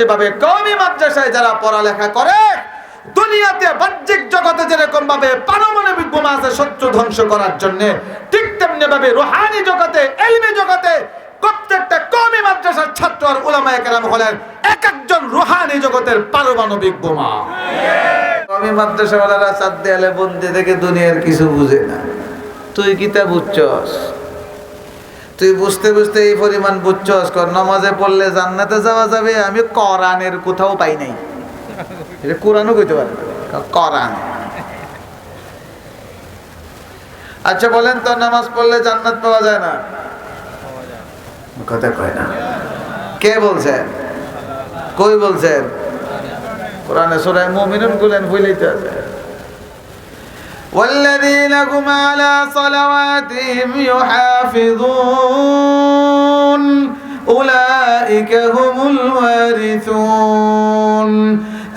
তেমনি ভাবে কওমি মাদ্রাসায় যারা পড়ালেখা করে, দুনিয়াতে বাহ্যিক জগতে যেরকম ভাবে পারমাণবিক বোমা আছে শত্রু ধ্বংস করার জন্য, ঠিক তেমনি ভাবে রুহানি জগতে, এলমি জগতে প্রত্যেকটা কওমি মাদ্রাসার ছাত্র আর উলামায়ে কেরাম হলেন এক একজন রুহানি জগতের পারমাণবিক বোমা। কওমি মাদ্রাসাওয়ালারা চার দেয়ালে বন্দি থেকে দুনিয়ার কিছু বুঝে না। তুই কিতা বুঝছস তুই বুঝতে বুঝতে এই পরিমাণ বুঝছস কর নামাজে পড়লে জান্নাতে যাওয়া যাবে আমি কোরআনের কোথাও পাই নাই। এটা কোরআনও কইতে পারে না। কোরআন। আচ্ছা বলেন তো নামাজ পড়লে জান্নাত পাওয়া যায় না? কথা কয় না। কে বলছেন কই বলছেন কোরআনে সূরা মুমিনুন গুলেন ভুলেইতে আছে। والذين هم على صلواتهم يحافظون أولئك هم الوارثون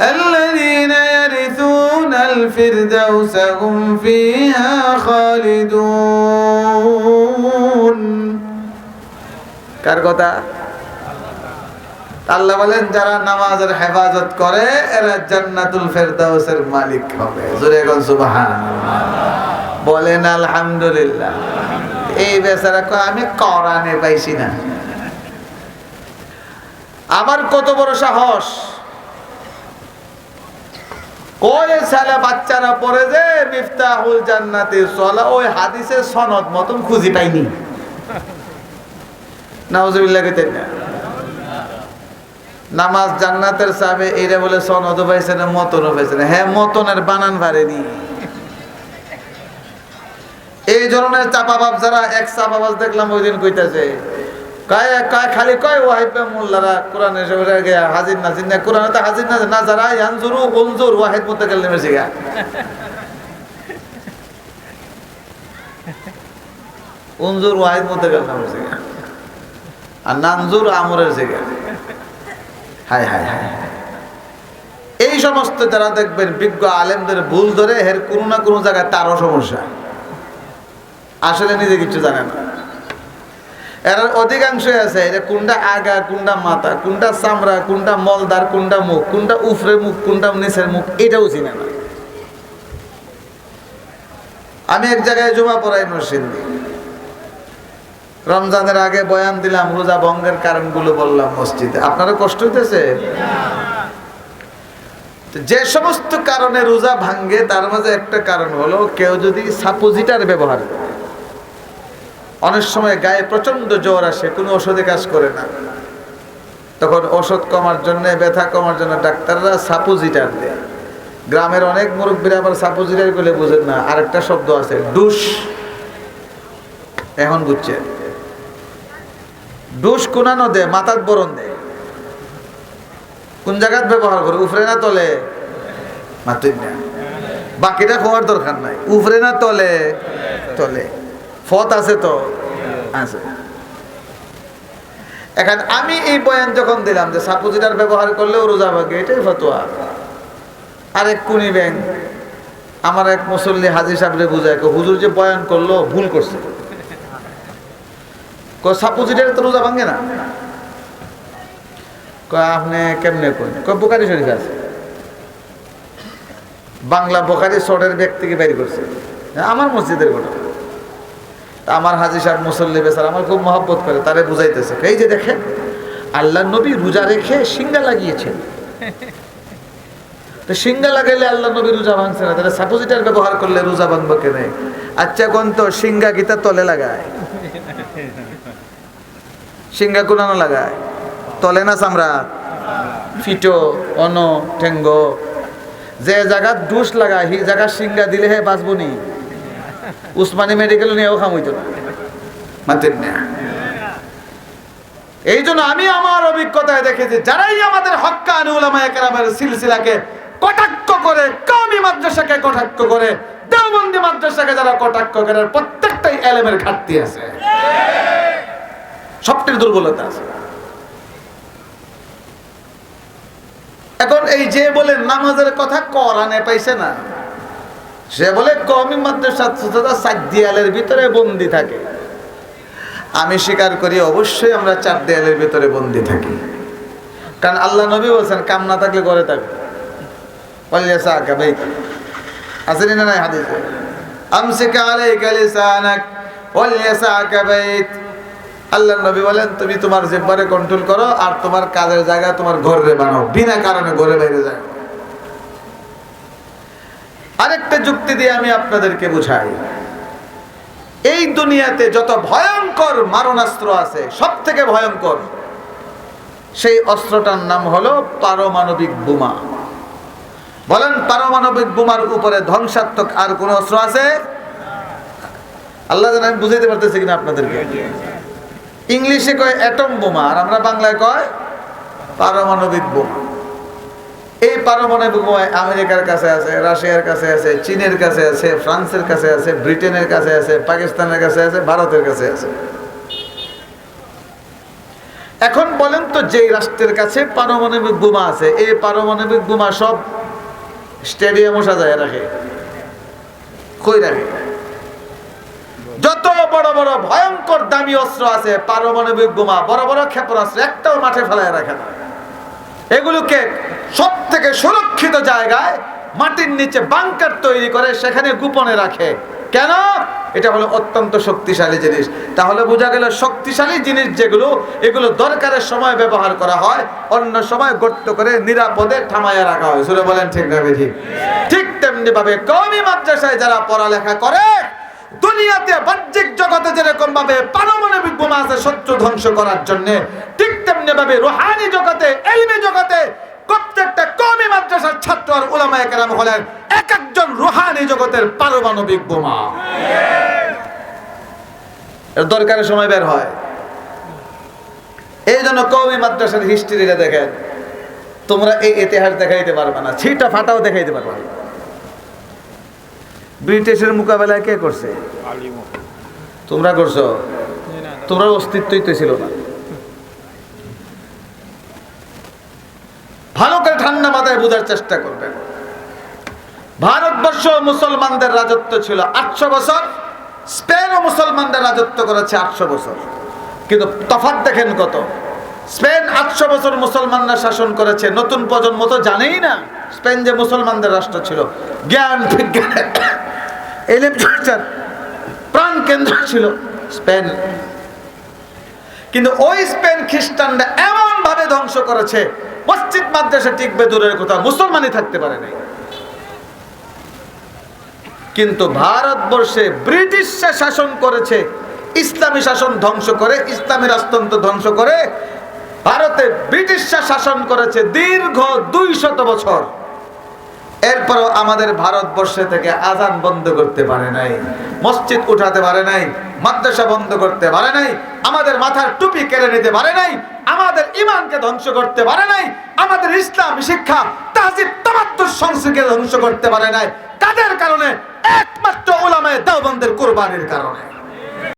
الذين يرثون الفردوس هم فيها خالدون কার কথা আল্লাহ বলেন, যারা নামাজের হেফাজত করে, এরা জান্নাতুল ফেরদাউসের মালিক হবে। জোরে কোন সুবহানাল্লাহ। বলেন, আলহামদুলিল্লাহ। এই বেচারা কয়, আমি কোরআনে পাইছি না। আমার কত বড় সাহস। ওই ছেলে বাচ্চারা পড়ে যে, মিফতাহুল জান্নাতে চলা ওই হাদিসের সনদ মতন খুঁজি পাইনি। নাউজুবিল্লাহ কেতেন না। নামাজ জান্নাতের চাবে এইটা বলে সনদ পাইছে না মতনও পাইছে না। হ্যাঁ মতনের বানান ভারেনি। এই ধরনের চাপা চাপাবাব যারা এক চাপাবাজ দেখলাম ওই দিন কইতাছে, কয় কয়, খালি কয় ওয়াহিব মোল্লারা? কোরআন হাজির নাজির না? কোরআনে তো হাজির না না, যারা ইয়ানজুরু উনজুর, ওয়াহিদ মুতাকাল্লিমের জিগা উনজুর, ওয়াহিদ মুতাকাল্লিমের জিগা আর নানজুর, আমরের জিগা। হায় হায় হায়। এই সমস্ত যারা দেখবেন বিজ্ঞ আলেমদের ভুল ধরে এর কোনো না কোনো জায়গায় তারও সমস্যা। আসলে নিজে কিছু জানে না। এর অধিকাংশই আছে এটা কোনটা আগা, কোনটা মাথা, কোনটা চামড়া, কোনটা মলদার কোনটা মুখ, কোনটা উফরে মুখ, কোনটা নিচের মুখ, এটাও চিনে না। আমি এক জায়গায় জমা পড়াই নরসিংদী রমজানের আগে বয়ান দিলাম, রোজা ভঙ্গের কারণগুলো বললাম মসজিদে। আপনারা কষ্ট হইতেছে? যে সমস্ত কারণে রোজা ভাঙ্গে, তার মাঝে একটা কারণ হলো, কেউ যদি সাপোজিটার ব্যবহার করে, অনেক সময় গায়ে প্রচণ্ড জ্বর আসে, কোনো ওষুধে কাজ করে না। তখন ওষুধ কমার জন্য, ব্যথা কমার জন্য ডাক্তাররা সাপোজিটার দেয়। গ্রামের অনেক মুরব্বীরা আবার সাপোজিটার বলে বুঝেন না, আরেকটা শব্দ আছে ডুস এখন বুঝছে ডুস কোনানো দে মাথার বরণ দে। কোন জায়গাত ব্যবহার করে? উফরে না তলে? বাকিটা খাওয়ার দরকার নাই। উফরে না তলে? তলে। ফত আছে তো? আছে। এখন আমি এই বয়ান যখন দিলাম যে সাপোজিটার ব্যবহার করলেও রোজা ভাগে, এটাই ফতোয়া। আরেক কুনি ব্যাংক আমার এক মুসল্লি হাজির সাহেবরে বুঝায় হুজুর যে বয়ান করল, ভুল করছে। সাপোজিটার তো রোজা ভাঙে না? কয়, আপনি কেমনে কয়, বোকারি শরীফ আছে। বাংলা বোকারি শহরের ব্যক্তিকে বের করছে। আমার মসজিদের ঘটনা আমার হাজি সাহেব মুসল্লি বেচার আমার খুব মহব্বত করে, তারে বুঝাইতেছে। এই যে দেখেন আল্লাহ নবী রোজা রেখে সিঙ্গা লাগিয়েছেন। তো সিঙ্গা লাগাইলে আল্লাহ নবী রোজা ভাঙছে না, তাহলে সাপোজিটার ব্যবহার করলে রোজা ভাঙবো কেনে? আচ্ছা কোন তো সিঙ্গা গীতা তলে লাগায়। সিঙ্গা কোনানো লাগায়। তলে না চামড়া ফিটো অন ঠেঙ্গ। যে জায়গাত ডুস লাগায়, সেই জায়গা সিঙ্গা দিলে হে বাঁচবো নি। উসমানী মেডিকেল নিয়েও খাম হইতো না। এই জন্য আমি আমার অভিজ্ঞতায় দেখেছি, যারাই আমাদের হক্কানি উলামা একরামের সিলসিলাকে কটাক্ষ করে কমি মাদ্রাসাকে কটাক্ষ করে, দেওবন্দি মাদ্রাসাকে যারা কটাক্ষ করে, প্রত্যেকটাই এলেমের ঘাটতি আছে। সবটির দুর্বলতা আছে। এখন এই যে বলে নামাজের কথা কোরআনে পাইছে না, সে বলে কমি মাদ্রাসা সাত দেয়ালের ভিতরে বন্দি থাকে। আমি স্বীকার করি অবশ্যই আমরা চার দেয়ালের ভিতরে বন্দি থাকি। কারণ আল্লাহ নবী বলছেন, কাম না থাকলে ঘরে থাকবে। আসেনি না নাই আল্লাহ নবী বলেন, তুমি তোমার জিব্বারে কন্ট্রোল করো আর তোমার কাজের জায়গা তোমার ঘরে বানাও, বিনা কারণে ঘরে বাইরে যায় আরেকটা যুক্তি দিয়ে আমি আপনাদেরকে বুঝাই। এই দুনিয়াতে যত ভয়ঙ্কর মারণাস্ত্র আছে সব থেকে ভয়ঙ্কর, সেই অস্ত্রটার নাম হলো পারমাণবিক বোমা। বলেন, পারমাণবিক বোমার উপরে ধ্বংসাত্মক আর কোন অস্ত্র আছে? আল্লাহ আমি বুঝাইতে পারতেছি কিনা আপনাদেরকে? ইংলিশে কয় অ্যাটম বোমা, আর আমরা বাংলায় কয় পারমাণবিক বোমা। এই পারমাণবিক বোমা আমেরিকার কাছে আছে, রাশিয়ার কাছে আছে, চীনের কাছে আছে, ফ্রান্সের কাছে আছে, ব্রিটেনের কাছে আছে, পাকিস্তানের কাছে আছে, ভারতের কাছে আছে। এখন বলেন তো যেই রাষ্ট্রের কাছে পারমাণবিক বোমা আছে, এই পারমাণবিক বোমা সব স্টেডিয়ামও সাজায় রাখে, কই রাখে? বড় বড় ভয়ঙ্কর দামি অস্ত্র আছে পারমাণবিক বোমা বড় বড় ক্ষেপণাস্ত্র একটাও মাঠে ফেলায় রাখে না। এগুলোকে সব থেকে সুরক্ষিত জায়গায় মাটির নিচে বাংকার তৈরি করে সেখানে গোপনে রাখে। কেন? এটা হলো অত্যন্ত শক্তিশালী জিনিস। তাহলে বোঝা গেল শক্তিশালী জিনিস যেগুলো, এগুলো দরকারের সময় ব্যবহার করা হয়, অন্য সময় গর্ত করে নিরাপদে থামাইয়া রাখা হয়। শুনে বলেন ঠিক না, ঠিক? ঠিক তেমনি ভাবে কমি মাদ্রাসায় যারা পড়ালেখা করে দুনিয়াতে বাহ্যিক জগতে যেরকম ভাবে পারমাণবিক বোমা আছে, শত্রু ধ্বংস করার জন্য, ঠিক তেমনি ভাবে রুহানি জগতে এলমি জগতে প্রত্যেকটা কমি মাদ্রাসার ছাত্র আর হলেন এক একজন জগতের পারমাণবিক বোমা। দরকারের সময় বের হয়। এই জন্য কমি মাদ্রাসার হিস্ট্রিটা দেখেন, তোমরা এই ইতিহাস দেখাইতে পারবে না, ছিটা ফাটাও দেখাইতে পারবে না। ব্রিটিশের মোকাবেলায় কে করছে? তোমরা করছ? তোমরা অস্তিত্বই তো ছিল না। ভালো করে ঠান্ডা মাথায় বোঝার চেষ্টা করবেন ভারতবর্ষ মুসলমানদের রাজত্ব ছিল আটশো বছর, স্পেন ও মুসলমানদের রাজত্ব করেছে আটশো বছর। কিন্তু তফাৎ দেখেন কত? স্পেন আটশো বছর মুসলমানরা শাসন করেছে, নতুন প্রজন্ম তো জানেই না স্পেন যে মুসলমানদের রাষ্ট্র ছিল। জ্ঞান বিজ্ঞান এলিম চর্চার প্রাণ কেন্দ্র ছিল স্পেন। কিন্তু ওই স্পেন খ্রিস্টানরা এমন ভাবে ধ্বংস করেছে, মসজিদ, মাদ্রাসা টিকবে, দূরের কথা মুসলমানই থাকতে পারে নাই। কিন্তু ভারতবর্ষে ব্রিটিশরা শাসন করেছে, ইসলামী শাসন ধ্বংস করে, ইসলামী রাষ্ট্রতন্ত্র ধ্বংস করে, ভারতে ব্রিটিশরা শাসন করেছে দীর্ঘ দুই শত বছর। এরপরও আমাদের ভারতবর্ষে থেকে আজান বন্ধ করতে পারে নাই, মসজিদ উঠাতে পারে নাই, মাদ্রাসা বন্ধ করতে পারে নাই, আমাদের মাথার টুপি কেড়ে নিতে পারে নাই, আমাদের ইমানকে ধ্বংস করতে পারে নাই, আমাদের ইসলাম শিক্ষা তাজিব তামাত্তুর সংস্কৃতিকে ধ্বংস করতে পারে নাই। কাদের কারণে? একমাত্র ওলামায়ে দেওবন্দের কোরবানির কারণে।